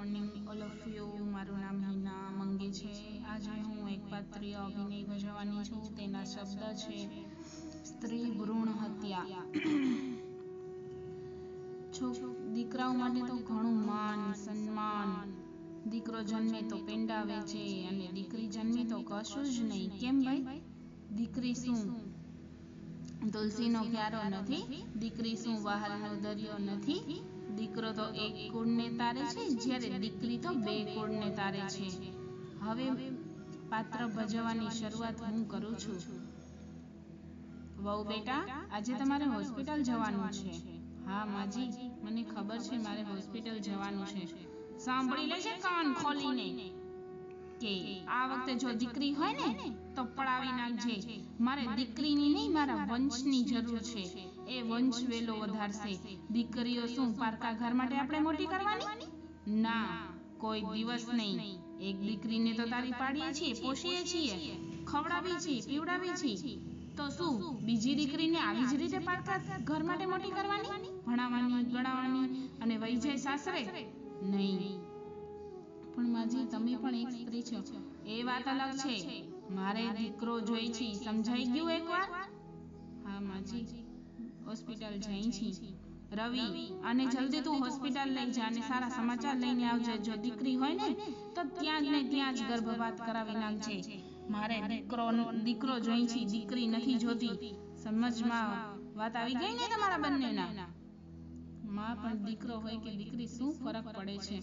Morning all of you મારું નામ હિના મંગે છે. આજે હું એક પાત્રીય અભિનય ભજવવાની છું. તેના શબ્દ છે, સ્ત્રી ભ્રૂણ હત્યા. દીકરાઓ માટે તો ઘણું માન, સન્માન. દીકરો જન્મે તો પેંડા વેચે અને દીકરી જન્મે તો કશું જ નહીં. કેમ ભાઈ? દીકરી શું? તુલસીનો ક્યારો નથી, દીકરી શું વહાલનો દરિયો નથી? દીકરો તો એક કુળને તારે છે, જ્યારે દીકરી તો બે કુળને તારે છે. હવે પાત્ર ભજવવાની શરૂઆત હું કરું છું. વહુ બેટા, આજે તમારે હોસ્પિટલ જવાનું છે. હા, માજી, મને ખબર છે મારે હોસ્પિટલ જવાનું છે. સાંભળી લેજે કાન ખોલીને કે આ વખતે જો દીકરી હોય ને તો પડાવી નાખજે. મારે દીકરીની નહીં, મારા વંશની જરૂર છે. એ વંશ વેલો વધારશે. દીકરીઓ શું પારકા ઘર માટે આપણે મોટી કરવાની? ના, કોઈ દિવસ નહીં. એક દીકરીને તો તારી પાડીએ છીએ, પોષીએ છીએ. ખવડાવી છીએ પીવડાવી છીએ. તો શું, બીજી દીકરીને આવી જ રીતે પારકા ઘર માટે મોટી કરવાની? ભણાવવાની, ગણાવવાની અને વહી જાય સાસરે? નહીં. પણ માજી, તમે પણ એક સ્ત્રી છો. એ વાત અલગ છે. મારે દીકરો જોઈ છે સમજાઈ ગયું એકવાર? હા, માજી. હોસ્પિટલ જઈ છી. રવિ, અને જલ્દી તું હોસ્પિટલ લઈ જા અને સારા સમાચાર લઈને આવજે. જો દીકરી હોય ને, તો ત્યાં જ ને ત્યાં જ ગર્ભપાત કરાવી નાખજે. મારે દીકરો દીકરો જોઈ છે દીકરી નથી જોતી. સમજમાં વાત આવી ગઈ ને તમારા બંનેના? માં પણ દીકરો હોય કે દીકરી શું ફરક પડે છે?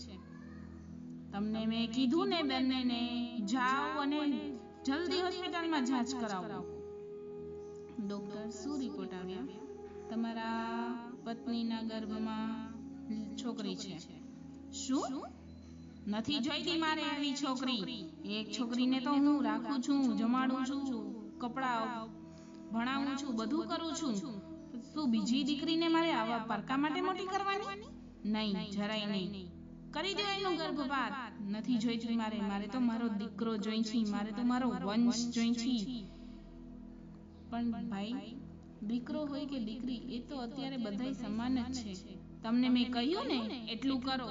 તમને મેં કીધું ને બંનેને જાઓ અને જલ્દી હોસ્પિટલમાં જાંચ કરાવો. ડોક્ટર શું રિપોર્ટ આવ્યા? તમારા પત્નીના ગર્ભમાં છોકરી છે. શું? નથી જોઈતી મારે આવી છોકરી. એક છોકરીને તો હું રાખું છું, જમાડું છું, કપડાં ભણાવું છું, બધું કરું છું. શું બીજી દીકરીને મારે આવા પારકા માટે મોટી કરવાની? નહીં, જરાય નહીં. કરી દો એનો ગર્ભપાત. નથી જોઈતી મારે મારે તો મારો દીકરો જોઈ છે, મારે તો મારો વંશ જોઈ છે. પણ ભાઈ, દીકરો હોય કે દીકરી, એ તો અત્યારે બધા સમાન જ છે. તમને મેં કહ્યું ને, એટલું કરો.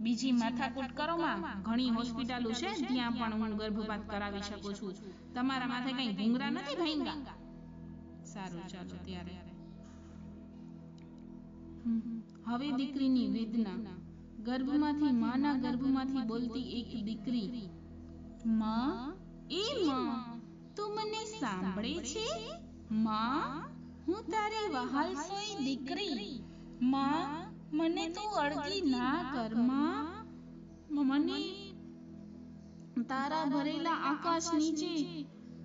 બીજી માથાકૂટ કરો માં. ઘણી હોસ્પિટલો છે, ત્યાં પણ હું ગર્ભપાત કરાવી શકું છું. તમારા માથે કઈ ભૂંગરા નથી ભાઈ સારું, ચાલો ત્યારે. હવે દીકરીની વેદના. ગર્ભમાંથી માના ગર્ભમાંથી બોલતી એક દીકરી, માં, એ માં, તું મને સાંભળે છે? માં, હું તારી વહાલ સોઈ દીકરી. માં, મને તું અડધી ના કર, માં. મને તારા ભરેલા આકાશ નીચે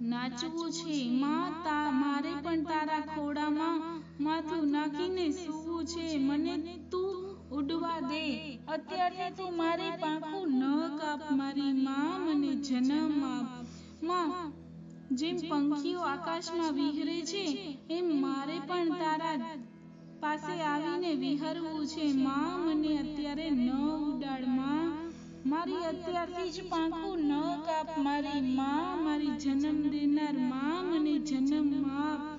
નાચવું છે. માં, તા, મારે પણ તારા ખોડામાં માથું નાખીને સૂવું છે. મને તું ઉડવા દે. અત્યારથી તું મારી પાંખું ન કાપ, મારી માં મને જન્મ આપ. માં, જેમ પંખીઓ આકાશમાં વિહરે છે, એમ મારે પણ તારા પાસે આવીને વિહરવું છે. માં મને અત્યારે ન ઉડાડ, માં. મારી અત્યારથી જ પાંખું ન કાપ, મારી માં મારી જન્મ દેનાર, માં મને જન્મ આપ.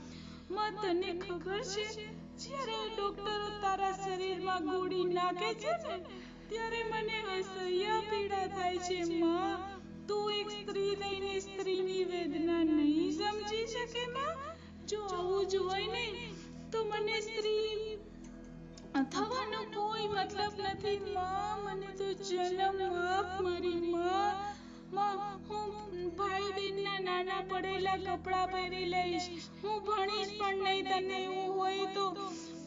માં તને ખબર છે? જ્યારે ડોક્ટરો તારા શરીરમાં ગોળી નાખે છે ને, ત્યારે મને અસહ્ય પીડા થાય છે, માં. તું એક સ્ત્રી લઈને સ્ત્રીની વેદના નહીં સમજી શકે, માં? જો આવું જ હોય ને, તો મને સ્ત્રી થવાનો કોઈ મતલબ નથી, માં. મને તો જન્મ આપ મારી, માં. માં, હું ભાઈ બહેનના નાના પડેલા કપડાં પહેરી લઈશ. હું ભણીશ પણ નહીં, તને એવું હોય તો.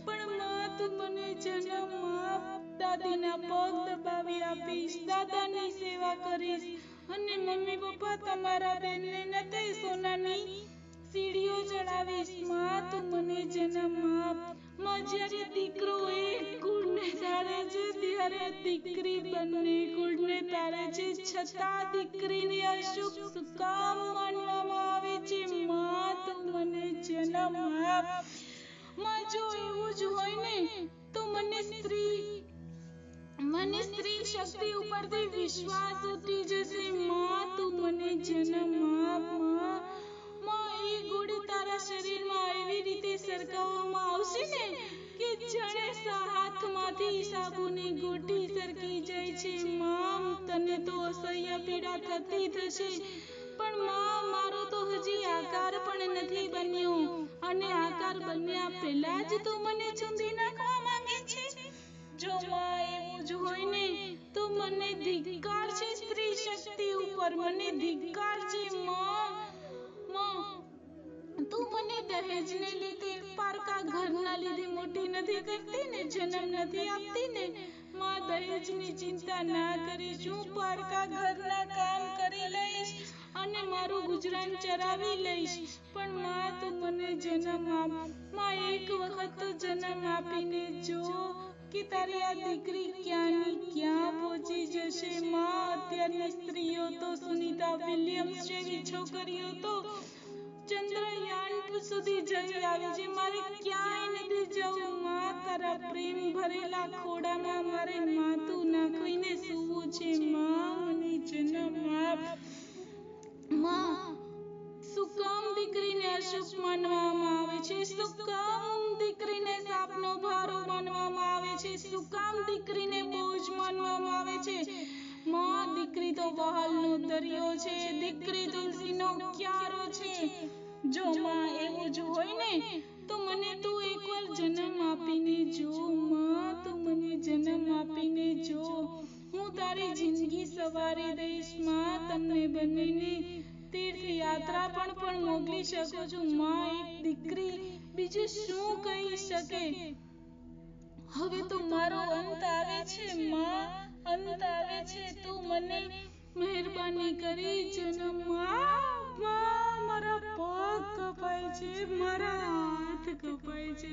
પણ માં તું મને જન્મ આપ, દાદીના પગ દબાવી આપીશ, દાદાની સેવા કરીશ. અને મમ્મી પપ્પા તમારા બેનને નથી સોનાની સીડીઓ ચડાવીશ. માં, તું મને જન્મ આપ. માં, જ્યારે દીકરો તારે છે ત્યારે દીકરી બની કુળને તારે છે છતાં દીકરીને અશુભ કામ માનવામાં આવે છે માં તું મને જન્મ આપમાં જો એવું જ હોય ને, તો મને સ્ત્રી મને સ્ત્રી શક્તિ ઉપરથી વિશ્વાસ ઉઠી જશે માં તું મને જન્મ આપમાં માં, એ ગુડ તારા શરીરમાં એવી રીતે થતી થશે. પણ માં, મારો તો હજી આકાર પણ નથી બન્યો. અને આકાર બન્યા પહેલા જ તું મને ચૂંધી નાખવા માંગે છે. જો માં એવું જ હોય ને તો મને ધિક્કાર છે સ્ત્રી શક્તિ ઉપર. મને ધિક્કાર છે માં, તું મને દહેજને લીધે પારકા ઘરના લીધે મોટી નથી કરતી ને, જન્મ નથી આપતી ને. માં દહેજની ચિંતા ના કરીશ હું પારકા ઘરના કામ કરી લઈશ અને મારું ગુજરાન ચરાવી લઈશ? પણ માં, તું મને જન્મ આપ. માં, એક વખત તો જન્મ આપીને જો કે તારી આ દીકરી ક્યાંની ક્યાં પહોંચી જશે? માં, અત્યારની સ્ત્રીઓ તો સુનીતા વિલિયમ્સ જેવી છોકરીઓ તો ચંદ્રયાન સુધી જઈ આવી છે. મારે ક્યાંય નથી જવું. માં તારા પ્રેમ ભરેલા ખોડામાં મારે માથું નાખીને સૂવું છે. તો દરિયો છે, દીકરી તુલસીનો ક્યારો છે. જો માં એવું જ હોય ને, તો મને તું એકવાર જન્મ આપીને જો, માં, તું મને જન્મ આપીને જો. હું તારી જિંદગી સવારી દઈશ, માં, તમને બંનેને તીર્થયાત્રા પણ પણ મોકલી શકું છું. માં, એક દીકરી, બીજું શું કહી શકે? હવે તો મારો અંત આવે છે, માં, અંત આવે છે. તું મને મહેરબાની કરી જન્મ મારા પગ કપાય છે મારા હાથ કપાય છે